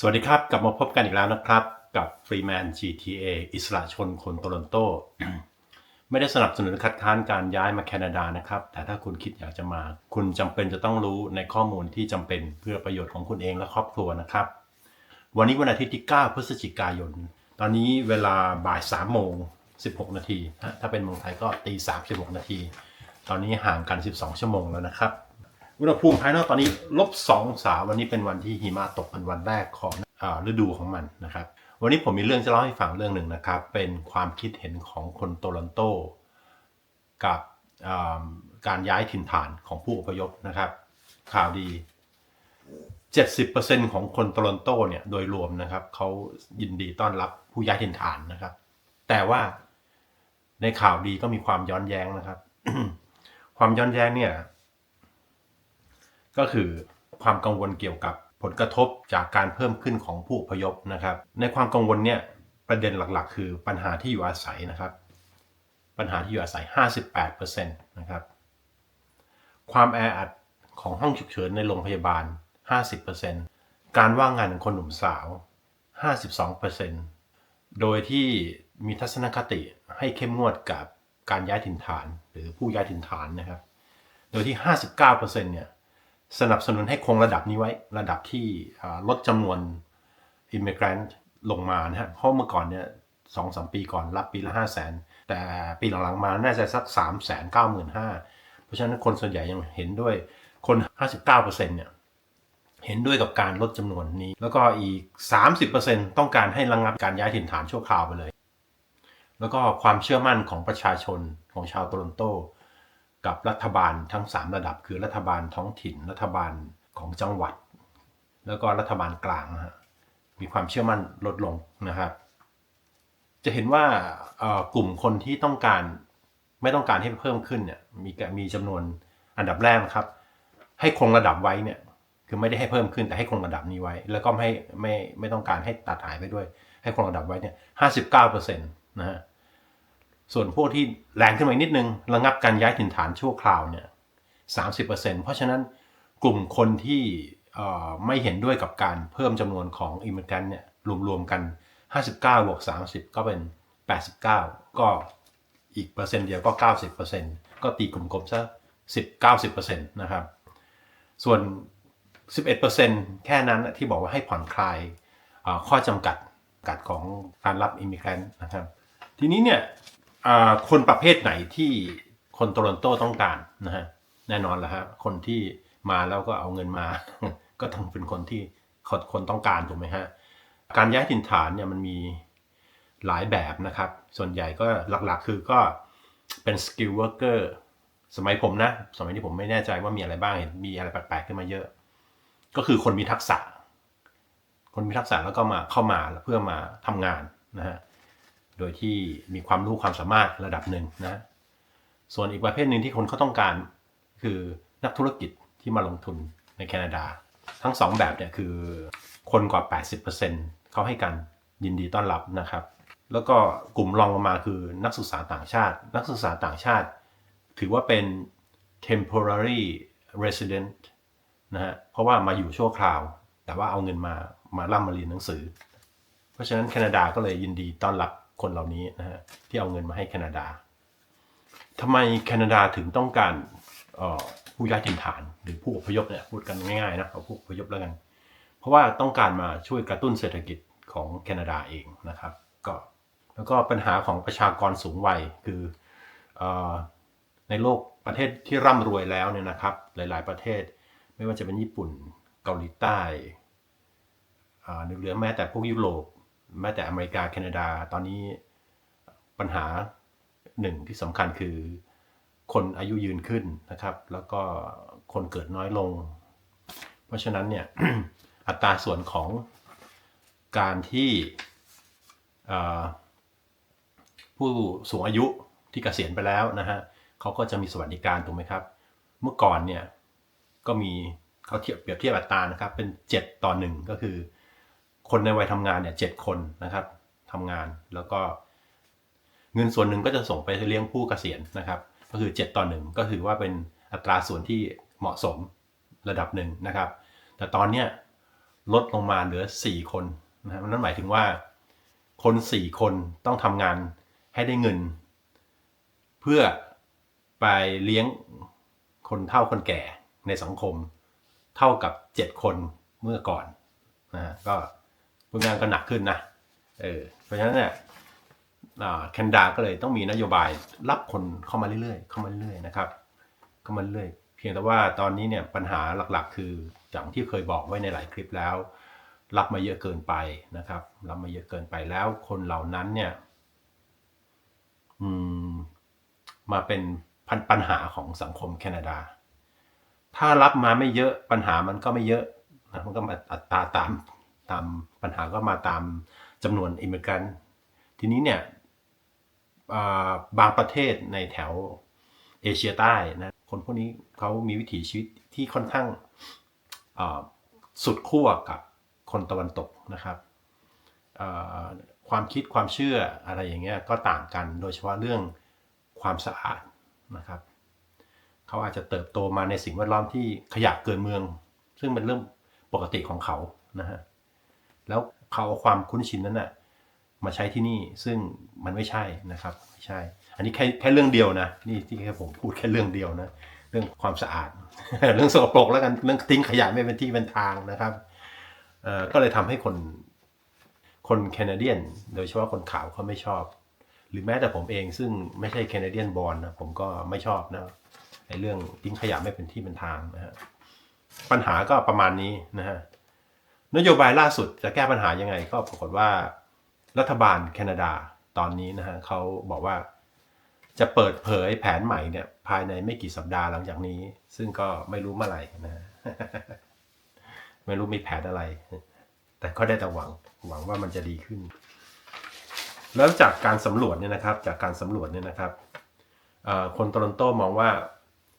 สวัสดีครับ กลับมาพบกันอีกแล้วนะครับ กับ Freeman GTA อิสระชนคนโตลอนโต ไม่ได้สนับสนุนคัดค้านการย้ายมาแคนาดานะครับ แต่ถ้าคุณคิดอยากจะมา คุณจำเป็นจะต้องรู้ในข้อมูลที่จำเป็นเพื่อประโยชน์ของคุณเองและครอบครัวนะครับ วันนี้วันอาทิตย์ที่ 9 พฤศจิกายน ตอนนี้เวลาบ่าย3โมง 16 นาทีถ้าเป็นเมืองไทยก็ตี3 16นาที ตอนนี้ห่างกัน 12 ชั่วโมงแล้วนะครับ อุณหภูมิภายนอกตอนนี้ลบ2องศาวันนี้เป็นวันที่หิมะตกเป็นวันแรกของฤดูของมันนะครับ วันนี้ผมมีเรื่องจะเล่าให้ฟังเรื่องหนึ่งนะครับ เป็นความคิดเห็นของคนโตลอนโต กับการย้ายถิ่นฐานของผู้อพยพนะครับ ข่าวดี 70%ของคนโตลอนโตเนี่ยโดยรวมนะครับเขายินดีต้อนรับผู้ย้ายถิ่นฐานนะครับ แต่ว่าในข่าวดีก็มีความย้อนแย้งนะครับ ความย้อนแย้งเนี่ย ก็คือความกังวลเกี่ยวกับผลกระทบจากการเพิ่มขึ้นของผู้พยพนะครับ ในความกังวลเนี่ยประเด็นหลักๆ คือปัญหาที่อยู่อาศัยนะครับ ปัญหาที่อยู่อาศัย 58%นะครับ ความแออัดของห้องฉุกเฉินในโรงพยาบาล 50%การว่างงานของคนหนุ่มสาว 52%โดยที่มีทัศนคติให้เข้มงวดกับการย้ายถิ่นฐาน หรือผู้ย้ายถิ่นฐานนะครับ โดยที่ 59%เนี่ย สนับสนุนให้คงระดับนี้ไว้ ระดับที่ลดจำนวน immigrant ลงมานะฮะเพราะเมื่อก่อนเนี่ยสองสามปีก่อนรับปีละห้าแสนแต่ปีหลังๆมาน่าจะสักสามแสนเก้าหมื่นห้าเพราะฉะนั้นคนส่วนใหญ่ยังเห็นด้วยคน 59%เนี่ยเห็นด้วยกับการลดจำนวนนี้ แล้วก็อีก 30%ต้องการให้ระงับการย้ายถิ่นฐานชั่วคราวไปเลย แล้วก็ความเชื่อมั่นของประชาชนของชาวโตลอนโต กับรัฐบาลทั้ง 3 ระดับ คือรัฐบาลท้องถิ่น รัฐบาลของจังหวัด แล้วก็รัฐบาลกลางนะฮะมีความเชื่อมั่นลดลงนะครับ จะเห็นว่ากลุ่มคนที่ต้องการไม่ต้องการให้เพิ่มขึ้นเนี่ยมีมีจำนวนอันดับแรกครับ ให้คงระดับไว้เนี่ยคือไม่ได้ให้เพิ่มขึ้นแต่ให้คงระดับนี้ไว้ แล้วก็ไม่ให้ไม่ไม่ต้องการให้ตัดหายไปด้วย ให้คงระดับไว้เนี่ยห้าสิบเก้าเปอร์เซ็นต์นะฮะ ส่วนพวกที่แรงขึ้นมาอีกนิดนึงระงับการย้ายถิ่นฐานชั่วคราวเนี่ยสามสิบเปอร์เซ็นเพราะฉะนั้นกลุ่มคนที่ไม่เห็นด้วยกับการเพิ่มจำนวนของอิมิเกรนเนี่ยรวมๆกัน 59บวก30 ก็เป็น 89 ก็อีกเปอร์เซ็นต์เดียวก็ 90%ก็ตีกลมๆซะ10 90%นะครับ ส่วน 11%แค่นั้นที่บอกว่าให้ผ่อนคลายข้อจำกัดกัดของการรับอิมิเกรนนะครับ ทีนี้เนี่ย คนประเภทไหนที่คนโตลอนโตต้องการนะฮะแน่นอนแหละฮะคนที่มาแล้วก็เอาเงินมา ก็ต้องเป็นคนที่คนคนต้องการถูกไหมฮะการย้ายถิ่นฐานเนี่ยมันมีหลายแบบนะครับ ส่วนใหญ่ก็หลักๆคือก็เป็นสกิลเวิร์กเกอร์สมัยผมนะ สมัยที่ผมไม่แน่ใจว่ามีอะไรบ้างเห็นมีอะไรแปลกๆขึ้นมาเยอะ ก็คือคนมีทักษะ คนมีทักษะแล้วก็มาเข้ามาเพื่อมาทำงานนะฮะ โดยที่มีความรู้ความสามารถระดับหนึ่งนะ ส่วนอีกประเภทหนึ่งที่คนเขาต้องการคือนักธุรกิจที่มาลงทุนในแคนาดา ทั้งสองแบบเนี่ยคือคนกว่า 80%เขาให้การยินดีต้อนรับนะครับ แล้วก็กลุ่มรองลงมาคือนักศึกษาต่างชาติ นักศึกษาต่างชาติ ถือว่าเป็น temporary resident นะฮะเพราะว่ามาอยู่ชั่วคราว แต่ว่าเอาเงินมามาร่ำมาเรียนหนังสือ เพราะฉะนั้นแคนาดาก็เลยยินดีต้อนรับ คนเหล่านี้นะฮะที่เอาเงินมาให้แคนาดาทำไมแคนาดาถึงต้องการออผู้ย้ายถิ่นฐานหรือผู้อพยพเนี่ยพูดกันง่ายๆนะเอาผู้อพยพแล้วกัน เพราะว่าต้องการมาช่วยกระตุ้นเศรษฐกิจของแคนาดาเองนะครับก็แล้วก็ปัญหาของประชากรสูงวัยคืออในโลกประเทศที่ร่ำรวยแล้วเนี่ยนะครับ หลาย ๆประเทศ ไม่ว่าจะเป็นญี่ปุ่นเกาหลีใต้อ่าหรือแม้แต่พวกยุโรป แม้แต่อเมริกาแคนาดา ตอนนี้ปัญหาหนึ่งที่สำคัญคือ คนอายุยืนขึ้นนะครับ แล้วก็คนเกิดน้อยลง เพราะฉะนั้นเนี่ยอัตราส่วนของการที่ผู้สูงอายุที่เกษียณไปแล้วนะฮะเขาก็จะมีสวัสดิการถูกไหมครับ เมื่อก่อนเนี่ยก็มีเขาเทียบเปรียบเทียบอัตรานะครับ เป็น 7 ต่อ 1 ก็คือ คนในวัยทำงานเนี่ยเจ็ดคนนะครับทำงานแล้วก็เงินส่วนหนึ่งก็จะส่งไปเลี้ยงผู้เกษียณนะครับ ก็คือ 7 ต่อ1ก็ถือว่าเป็นอัตราส่วนที่เหมาะสมระดับหนึ่งนะครับ แต่ตอนเนี้ยลดลงมาเหลือ 4 คนนะครับนั่นหมายถึงว่าคน 4 คนต้องทำงานให้ได้เงิน เพื่อไปเลี้ยงคนเฒ่าคนแก่ในสังคม เท่ากับ 7 คนเมื่อก่อนนะก็ ผลงานก็หนักขึ้นนะเออเพราะฉะนั้นเนี่ยแคนดาก็เลยต้องมีนโยบายรับคนเข้ามาเรื่อยๆ เข้ามาเรื่อยๆนะครับ เข้ามาเรื่อยเพียงแต่ว่าตอนนี้เนี่ยปัญหาหลักๆ คืออย่างที่เคยบอกไว้ในหลายคลิปแล้ว รับมาเยอะเกินไปนะครับ รับมาเยอะเกินไปแล้ว คนเหล่านั้นเนี่ยอืมมาเป็นพันปัญหาของสังคมแคนาดา ถ้ารับมาไม่เยอะปัญหามันก็ไม่เยอะนะมันก็มาอัตราตาม ตามปัญหาก็มาตามจำนวนอิมเมกันทีนี้เนี่ยบางประเทศในแถวเอเชียใต้นะคนพวกนี้เขามีวิถีชีวิตที่ค่อนข้างสุดขั้วกับคนตะวันตกนะครับความคิดความเชื่ออะไรอย่างเงี้ยก็ต่างกันโดยเฉพาะเรื่องความสะอาดนะครับเขาอาจจะเติบโตมาในสิ่งแวดล้อมที่ขยะเกินเมือง ซึ่งเป็นเรื่องปกติของเขานะฮะ แล้วเขาเอาความคุ้นชินนั้นนะ่ะมาใช้ที่นี่ซึ่งมันไม่ใช่นะครับไม่ใช่ อันนี้แค่แค่เรื่องเดียวนะนี่ที่แค่ผมพูดแค่เรื่องเดียวนะเรื่องความสะอาด เรื่องสกปรกแล้วกันเรื่องทิ้งขยะไม่เป็นที่เป็นทางนะครับเอ่อก็เลยทำให้คนคนแคนาเดียน โดยเฉพาะคนขาวเขาไม่ชอบ หรือแม้แต่ผมเองซึ่งไม่ใช่แคนาเดียนบอลนะผมก็ไม่ชอบนะไอ้เรื่องทิ้งขยะไม่เป็นที่เป็นทางนะฮะปัญหาก็ประมาณนี้นะฮะ นโยบายล่าสุดจะแก้ปัญหายังไง ก็ปรากฏว่ารัฐบาลแคนาดาตอนนี้นะฮะเขาบอกว่าจะเปิดเผยแผนใหม่เนี่ยภายในไม่กี่สัปดาห์หลังจากนี้ ซึ่งก็ไม่รู้เมื่อไหร่นะฮะไม่รู้มีแผนอะไร แต่ก็ได้แต่หวังหวังว่ามันจะดีขึ้น แล้วจากการสำรวจเนี่ยนะครับ จากการสำรวจเนี่ยนะครับคนโตรอนโตมองว่า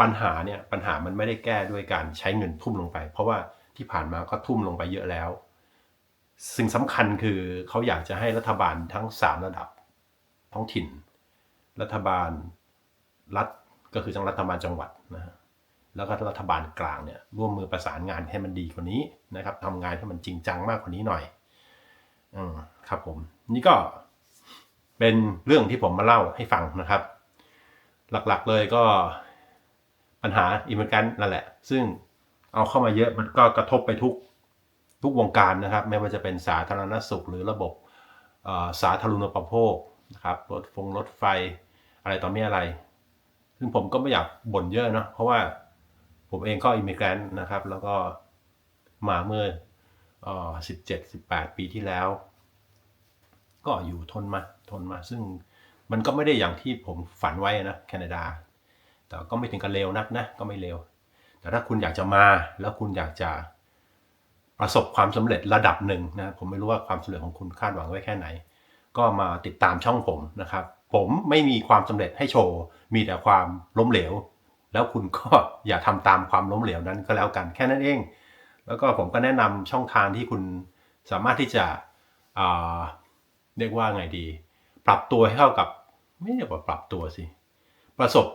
ปัญหาเนี่ยปัญหามันไม่ได้แก้ด้วยการใช้เงินทุ่มลงไป เพราะว่า ที่ผ่านมาก็ทุ่มลงไปเยอะแล้ว สิ่งสำคัญคือเขาอยากจะให้รัฐบาลทั้ง 3 ระดับ ท้องถิ่น รัฐบาลรัฐก็คือจังรัฐบาลจังหวัดนะฮะแล้วก็รัฐบาลกลางเนี่ยร่วมมือประสานงานให้มันดีกว่านี้นะครับทำงานให้มันจริงจังมากกว่านี้หน่อยอืมครับผมนี่ก็เป็นเรื่องที่ผมมาเล่าให้ฟังนะครับ หลักๆเลยก็ปัญหาอิมเมอร์กันนั่นแหละ ซึ่ง เอาเข้ามาเยอะมันก็กระทบไปทุกทุกวงการนะครับ ไม่ว่าจะเป็นสาธารณสุข หรือระบบสาธารณูปโภคนะครับรถฟงรถไฟอะไรต่อมีอะไร ซึ่งผมก็ไม่อยากบ่นเยอะเนอะเพราะว่าผมเองก็อิมิเมอร์กันะครับ แล้วก็มาเมื่อเอ่อสิบเจ็ดสิบแปดปีที่แล้ว ก็อยู่ทนมาทนมา ซึ่งมันก็ไม่ได้อย่างที่ผมฝันไว้นะแคนาดา แต่ก็ไม่ถึงกับเลวนักนะ ก็ไม่เลว แต่ถ้าคุณอยากจะมาแล้วคุณอยากจะประสบความสำเร็จระดับหนึ่งนะผมไม่รู้ว่าความสำเร็จของคุณคาดหวังไว้แค่ไหน ก็มาติดตามช่องผมนะครับ ผมไม่มีความสำเร็จให้โชว์ มีแต่ความล้มเหลว แล้วคุณก็อย่าทำตามความล้มเหลวนั้นก็แล้วกันแค่นั้นเอง แล้วก็ผมก็แนะนำช่องทางที่คุณสามารถที่จะอ่าเรียกว่าไงดี ปรับตัวให้เข้ากับไม่เรียกว่าปรับตัวสิ ประสบ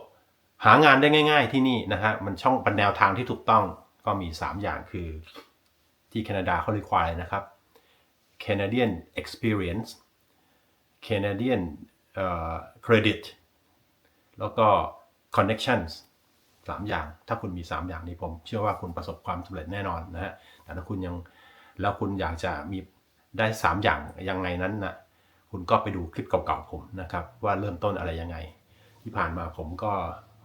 หางานได้ง่าย ๆที่นี่นะฮะมันช่องเป็นแนวทางที่ถูกต้องก็มี 3 อย่างคือที่แคนาดาเขาเรียกว่าอะไรนะครับ Canadian experience Canadian เอ่อ credit แล้วก็ connections สามอย่าง ถ้าคุณมี 3 อย่างนี้ผม เชื่อว่าคุณประสบความสำเร็จแน่นอนนะฮะแต่ถ้าคุณยังแล้วคุณอยากจะมีได้ 3 อย่างยังไงนั้นนะคุณก็ไปดูคลิปเก่าๆผมนะครับ ว่าเริ่มต้นอะไรยังไง ที่ผ่านมาผมก็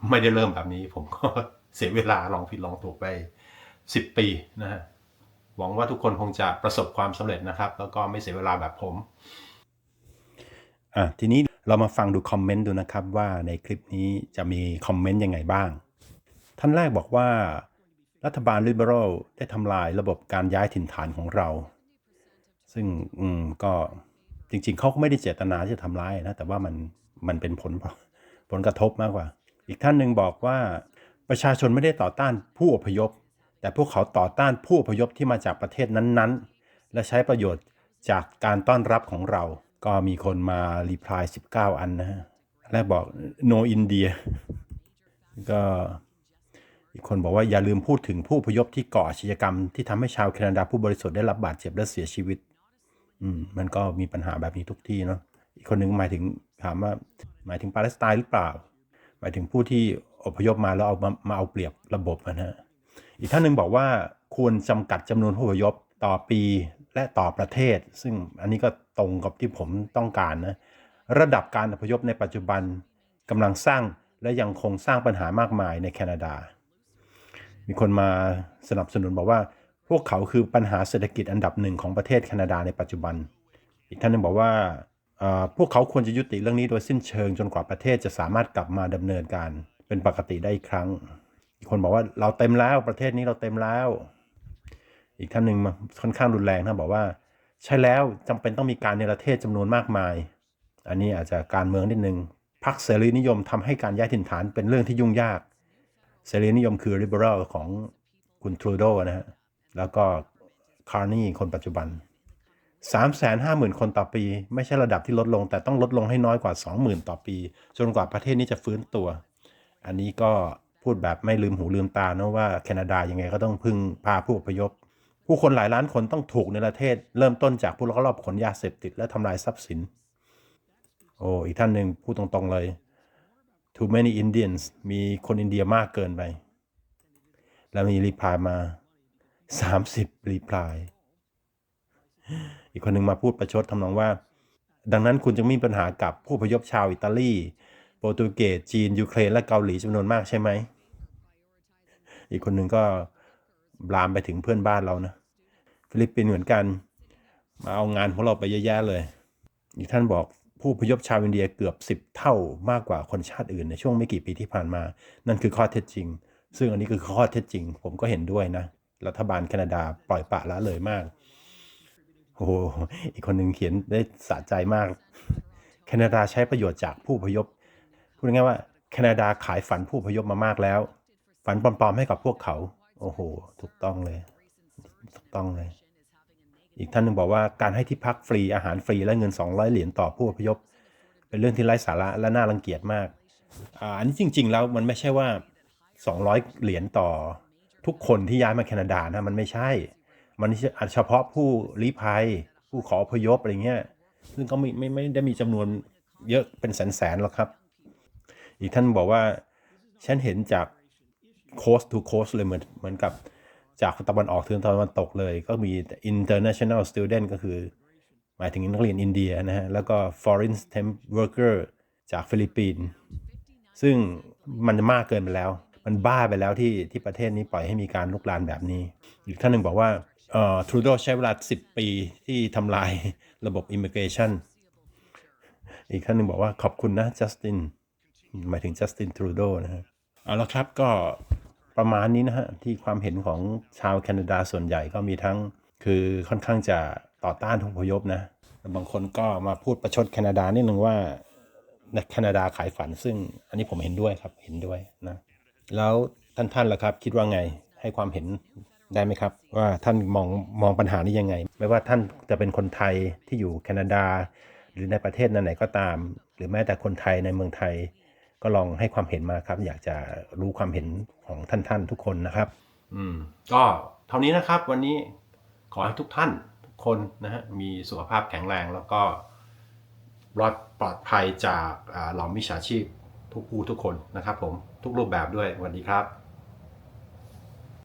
ไม่ได้เริ่มแบบนี้ ผมก็เสียเวลาลองผิดลองถูกไป 10 ปีนะฮะหวังว่าทุกคนคงจะประสบความสำเร็จนะครับ แล้วก็ไม่เสียเวลาแบบผมอะทีนี้เรามาฟังดูคอมเมนต์ดูนะครับว่าในคลิปนี้จะมีคอมเมนต์ยังไงบ้าง ท่านแรกบอกว่า รัฐบาลลิเบอรัลได้ทำลายระบบการย้ายถิ่นฐานของเรา ซึ่งอืมก็จริงๆ เขาก็ไม่ได้เจตนาที่จะทำร้ายนะ แต่ว่ามันมันเป็นผลผลกระทบมากกว่า อีกท่านหนึ่งบอกว่าประชาชนไม่ได้ต่อต้านผู้อพยพ แต่พวกเขาต่อต้านผู้อพยพที่มาจากประเทศนั้นๆ และใช้ประโยชน์จากการต้อนรับของเรา ก็มีคนมารีプライ19 อันนะฮะแรกบอก no India ก็ อีกคนบอกว่าอย่าลืมพูดถึงผู้อพยพที่ก่ออาชญากรรมที่ทำให้ชาวแคนาดาผู้บริสุทธิ์ได้รับบาดเจ็บและเสียชีวิต อืมมันก็มีปัญหาแบบนี้ทุกที่เนาะอีกคนหนึ่งหมายถึงถามว่าหมายถึงปาเลสไตน์หรือเปล่า หมายถึงผู้ที่อพยพมาแล้วเอามามาเอาเปรียบระบบนะฮะอีกท่านหนึ่งบอกว่าควรจำกัดจำนวนผู้อพยพต่อปีและต่อประเทศ ซึ่งอันนี้ก็ตรงกับที่ผมต้องการนะระดับการอพยพในปัจจุบันกำลังสร้างและยังคงสร้างปัญหามากมายในแคนาดา มีคนมาสนับสนุนบอกว่า พวกเขาคือปัญหาเศรษฐกิจอันดับหนึ่งของประเทศแคนาดาในปัจจุบัน อีกท่านหนึงบอกว่า พวกเขาควรจะยุติเรื่องนี้โดยสิ้นเชิงจนกว่าประเทศจะสามารถกลับมาดำเนินการเป็นปกติได้อีกครั้ง อีกคนบอกว่าเราเต็มแล้วประเทศนี้เราเต็มแล้ว อีกท่านหนึ่งมาค่อนข้างรุนแรงนะบอกว่า ใช่แล้วจำเป็นต้องมีการเนประเทศจำนวนมากมาย อันนี้อาจจะการเมืองนิดนึงพรรคเสรีนิยมทำให้การย้ายถิ่นฐานเป็นเรื่องที่ยุ่งยาก เสรีนิยมคือ liberal ของคุณทรูโดนะฮะแล้วก็คาร์นีคนปัจจุบัน 350,000 คนต่อปี ไม่ใช่ระดับที่ลดลง แต่ต้องลดลงให้น้อยกว่า 20,000 ต่อปี จนกว่าประเทศนี้จะฟื้นตัว อันนี้ก็พูดแบบไม่ลืมหูลืมตานะว่าแคนาดายังไงก็ต้องพึ่งพาผู้อพยพ ผู้คนหลายล้านคนต้องถูกในประเทศ เริ่มต้นจากผู้ลักลอบขนยาเสพติดและทำลายทรัพย์สิน โอ้อีกท่านหนึ่งพูดตรงๆเลย too many Indians มีคนอินเดียมากเกินไป แล้วมีรีพลายมา 30 รีพลาย อีกคนหนึ่งมาพูดประชดทำนองว่า ดังนั้นคุณจะมีปัญหากับผู้พยพชาวอิตาลีโปรตุเกสจีน ยูเครน และเกาหลีจำนวนมากใช่ไหม อีกคนหนึ่งก็ลามไปถึงเพื่อนบ้านเรานะ ฟิลิปปินส์เหมือนกัน มาเอางานของเราไปเยอะแยะเลย อีกท่านบอกผู้พยพชาวอินเดียเกือบ 10 เท่ามากกว่าคนชาติอื่นในช่วงไม่กี่ปีที่ผ่านมา นั่นคือข้อเท็จจริง ซึ่งอันนี้คือข้อเท็จจริง ผมก็เห็นด้วยนะ รัฐบาลแคนาดาปล่อยปละละเลยมาก อ้โหอีกคนหนึ่งเขียนได้สะใจมาก แคนาดาใช้ประโยชน์จากผู้พยพพูดง่ายว่าแคนาดาขายฝันผู้พยพมามากแล้ว ฝันปลอมๆให้กับพวกเขา โอ้โห ถูกต้องเลย ถูกต้องเลย อีกท่านหนึ่งบอกว่าการให้ที่พักฟรีอาหารฟรีและเงิน 200 เหรียญต่อผู้พยพ เป็นเรื่องที่ไร้สาระและน่ารังเกียจมากอันนี้จริง ๆ แล้วมันไม่ใช่ว่า 200 เหรียญต่อทุกคนที่ย้ายมาแคนาดานะมันไม่ใช่ มันอาจเฉพาะผู้ลี้ภัย ผู้ขอพยพอะไรเงี้ยซึ่งก็ไม่ไม่ไม่ได้มีจำนวนเยอะเป็นแสนๆหรอกครับ อีกท่านบอกว่า ฉันเห็นจาก coast to coast เลยเหมือนเหมือนกับจากตะวันออกถึงตะวันตกเลย ก็มี international student ก็คือ หมายถึงนักเรียนอินเดียนะฮะ แล้วก็ foreign temp worker จากฟิลิปปินส์ซึ่งมันมากเกินไปแล้ว มันบ้าไปแล้วที่ที่ประเทศนี้ปล่อยให้มีการลุกลานแบบนี้ อีกท่านหนึ่งบอกว่า เอ่อทรูโดใช้เวลา 10 ปีที่ทำลายระบบ immigration อีกท่านหนึ่งบอกว่าขอบคุณนะจัสตินหมายถึงจัสตินทรูโดนะฮะเอาละครับก็ประมาณนี้นะฮะ ที่ความเห็นของชาวแคนาดาส่วนใหญ่ก็มีทั้งคือค่อนข้างจะต่อต้านทุกพยพนะแต่บางคนก็มาพูดประชดแคนาดานิดนึงว่าแคนาดาขายฝันซึ่งอันนี้ผมเห็นด้วยครับเห็นด้วยนะ แล้วท่านท่านล่ะครับ คิดว่าไงให้ความเห็น ได้ไหมครับว่าท่านมองมองปัญหานี้ยังไง ไม่ว่าท่านจะเป็นคนไทยที่อยู่แคนาดา หรือในประเทศไหนก็ตาม หรือแม้แต่คนไทยในเมืองไทย ก็ลองให้ความเห็นมาครับ อยากจะรู้ความเห็นของท่านท่านทุกคนนะครับ อืม ก็เท่านี้นะครับ วันนี้ขอให้ทุกท่านทุกคนนะฮะมีสุขภาพแข็งแรงแล้วก็รอดปลอดภัยจากเหล่ามิจฉาชีพทุกผู้ทุกคนนะครับ ผมทุกรูปแบบด้วยสวัสดีครับ